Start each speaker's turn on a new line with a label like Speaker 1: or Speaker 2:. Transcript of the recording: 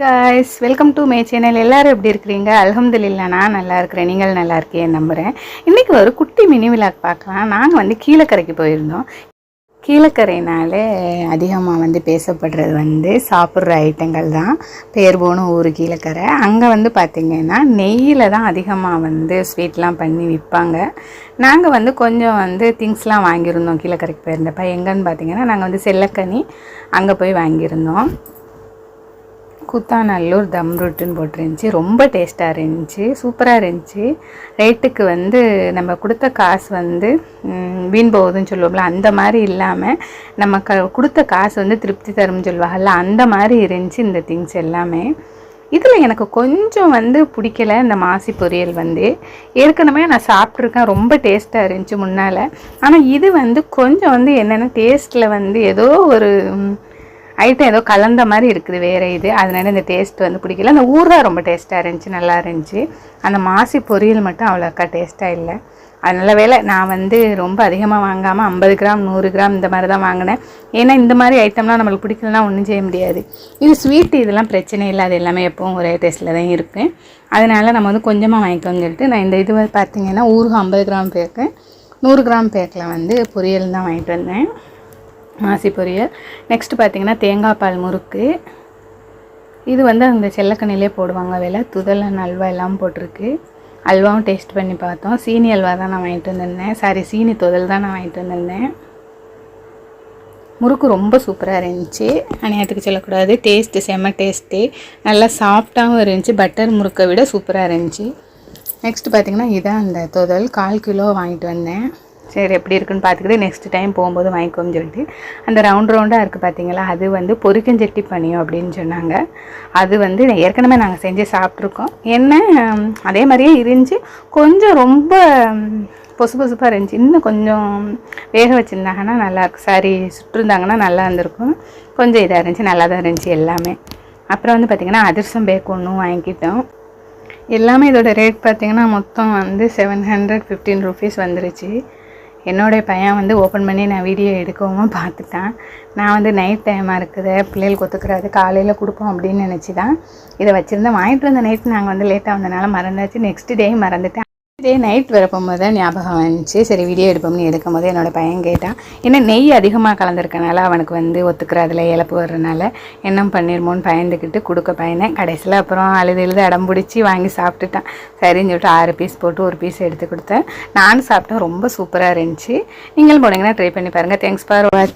Speaker 1: Guys welcome to my channel எல்லாரும் எப்படி இருக்கிறீங்க? அல்ஹம்துலில்லா நான் நல்லா இருக்கிறேன். நீங்கள் நல்லா இருக்கேன் நம்புகிறேன் இன்றைக்கி ஒரு குட்டி மினி விழாக் பார்க்கலாம். நாங்கள் வந்து கீழக்கரைக்கு போயிருந்தோம். கீழக்கரைனாலே அதிகமாக வந்து பேசப்படுறது வந்து சாப்பிட்ற ஐட்டங்கள் தான். பேர் போன ஊர் கீழக்கரை. அங்கே வந்து பார்த்திங்கன்னா நெய்யில் தான் அதிகமாக வந்து ஸ்வீட்லாம் பண்ணி விற்பாங்க. நாங்கள் வந்து கொஞ்சம் வந்து திங்ஸ்லாம் வாங்கியிருந்தோம் கீழக்கரைக்கு போயிருந்தப்ப. எங்கன்னு பார்த்தீங்கன்னா நாங்கள் வந்து செல்லக்கனி அங்கே போய் வாங்கியிருந்தோம். கூத்தாநல்லூர் தம் ரொட்டுன்னு போட்டிருந்துச்சி. ரொம்ப டேஸ்ட்டாக இருந்துச்சு. சூப்பராக இருந்துச்சு. ரேட்டுக்கு வந்து நம்ம கொடுத்த காசு வந்து வீண் போகுதுன்னு சொல்லுவோம்ல அந்த மாதிரி இல்லாமல் நம்ம க கொடுத்த காசு வந்து திருப்தி தரும்னு சொல்லுவாங்கல்ல அந்த மாதிரி இருந்துச்சு இந்த திங்ஸ் எல்லாமே. இதில் எனக்கு கொஞ்சம் வந்து பிடிக்கல இந்த மாசி பொரியல் வந்து. ஏற்கனவே நான் சாப்பிட்ருக்கேன் ரொம்ப டேஸ்ட்டாக இருந்துச்சு முன்னால். ஆனால் இது வந்து கொஞ்சம் வந்து என்னென்ன டேஸ்ட்டில் வந்து ஏதோ ஒரு ஐட்டம் ஏதோ கலந்த மாதிரி இருக்குது வேறு இது. அதனால இந்த டேஸ்ட் வந்து பிடிக்கல. அந்த ஊறுகாய் ரொம்ப டேஸ்ட்டாக இருந்துச்சு நல்லா இருந்துச்சு. அந்த மாசி பொரியல் மட்டும் அவ்வளோக்கா டேஸ்ட்டாக இல்லை. அதனால வேலை நான் வந்து ரொம்ப அதிகமாக வாங்காமல் ஐம்பது கிராம் நூறு கிராம் இந்த மாதிரி தான் வாங்கினேன். ஏன்னா இந்த மாதிரி ஐட்டம்லாம் நம்மளுக்கு பிடிக்கலனா ஒன்றும் செய்ய முடியாது. இது ஸ்வீட் இதெல்லாம் பிரச்சனை இல்லை. அது எல்லாமே எப்பவும் ஒரே டேஸ்ட்டில் தான் இருக்குது அதனால் நம்ம வந்து கொஞ்சமாக வாங்கிக்கோன்னு சொல்லிட்டு நான் இந்த இது பார்த்திங்கன்னா ஊருக்கு ஐம்பது கிராம் பேக்கு நூறு கிராம் பேக்கில் வந்து பொரியல் தான் வாங்கிட்டு வந்தேன். மாசி பொரியல் நெக்ஸ்ட் பார்த்தீங்கன்னா தேங்காய் பால் முறுக்கு. இது வந்து அந்த செல்லக்கண்ணிலே போடுவாங்க வேலை துதல் அல்வா எல்லாம் போட்டிருக்கு. அல்வாவும் டேஸ்ட் பண்ணி பார்த்தோம். சீனி அல்வா தான் நான் வாங்கிட்டு வந்திருந்தேன். சாரி சீனி துதல் தான் நான் வாங்கிட்டு வந்திருந்தேன். முறுக்கு ரொம்ப சூப்பராக இருந்துச்சு. அநியாயத்துக்கு சொல்லக்கூடாது. டேஸ்ட்டு செம்ம டேஸ்ட்டு நல்லா சாஃப்டாகவும் இருந்துச்சு. பட்டர் முறுக்கை விட சூப்பராக இருந்துச்சு. நெக்ஸ்ட் பார்த்தீங்கன்னா இதான் அந்த தொதல். கால் கிலோ வாங்கிட்டு வந்தேன். சரி எப்படி இருக்குன்னு பார்த்துக்கிட்டு நெக்ஸ்ட் டைம் போகும்போது வாங்கிக்கோன்னு சொல்லிட்டு அந்த ரவுண்ட் ரவுண்டாக இருக்குது பார்த்தீங்களா அது வந்து பொரிக்கஞ்சட்டி பனியும் அப்படின்னு சொன்னாங்க. அது வந்து ஏற்கனவே நாங்கள் செஞ்சு சாப்பிட்ருக்கோம் என்ன அதே மாதிரியே இருந்துச்சு கொஞ்சம் ரொம்ப பொசு பொசுப்பாக இருந்துச்சு. இன்னும் கொஞ்சம் வேக வச்சுருந்தாங்கன்னா நல்லாயிருக்கும் சாரி சுட்டிருந்தாங்கன்னா நல்லா இருந்திருக்கும். கொஞ்சம் இதாக இருந்துச்சு நல்லா தான் இருந்துச்சு எல்லாமே. அப்புறம் வந்து பார்த்திங்கன்னா அதிரசம் பேக் ஒன்றும் வாங்கிக்கிட்டோம். எல்லாமே இதோட ரேட் பார்த்திங்கன்னா மொத்தம் வந்து செவன் ஹண்ட்ரட் ஃபிஃப்டீன் ருபீஸ் வந்துருச்சு. என்னோடைய பையன் வந்து ஓப்பன் பண்ணி நான் வீடியோ எடுக்கவும் பார்த்துட்டான். நான் வந்து நைட் டைமாக இருக்குது பிள்ளைகளுக்கு ஒத்துக்கிறாது காலையில் கொடுப்போம் அப்படின்னு நினச்சி தான் இதை வச்சுருந்தேன். வாங்கிட்டு வந்த நைட் நாங்கள் வந்து லேட்டாக வந்தனால மறந்தாச்சு. நெக்ஸ்ட் டே மறந்துட்டேன். டே நைட் வரப்போகும்போது தான் ஞாபகம் வந்துச்சு. சரி வீடியோ எடுப்போம்னு எடுக்கும் போது என்னோட பையன் கேட்டான் ஏன்னா நெய் அதிகமாக கலந்துருக்கனால அவனுக்கு வந்து ஒத்துக்கிறதுல இழப்பு வர்றதுனால என்ன பண்ணிருமோன்னு பயந்துக்கிட்டு கொடுக்க பையனை கடைசியில் அப்புறம் அழுது எழுது அடம் பிடிச்சி வாங்கி சாப்பிட்டுட்டான். சரின்னு சொல்லிட்டு ஆறு பீஸ் போட்டு ஒரு பீஸ் எடுத்து கொடுத்தேன். நானும் சாப்பிட்டேன். ரொம்ப சூப்பராக இருந்துச்சு. நீங்களும் போனீங்கன்னா ட்ரை பண்ணி பாருங்கள் தேங்க்ஸ் ஃபார் வாட்ச்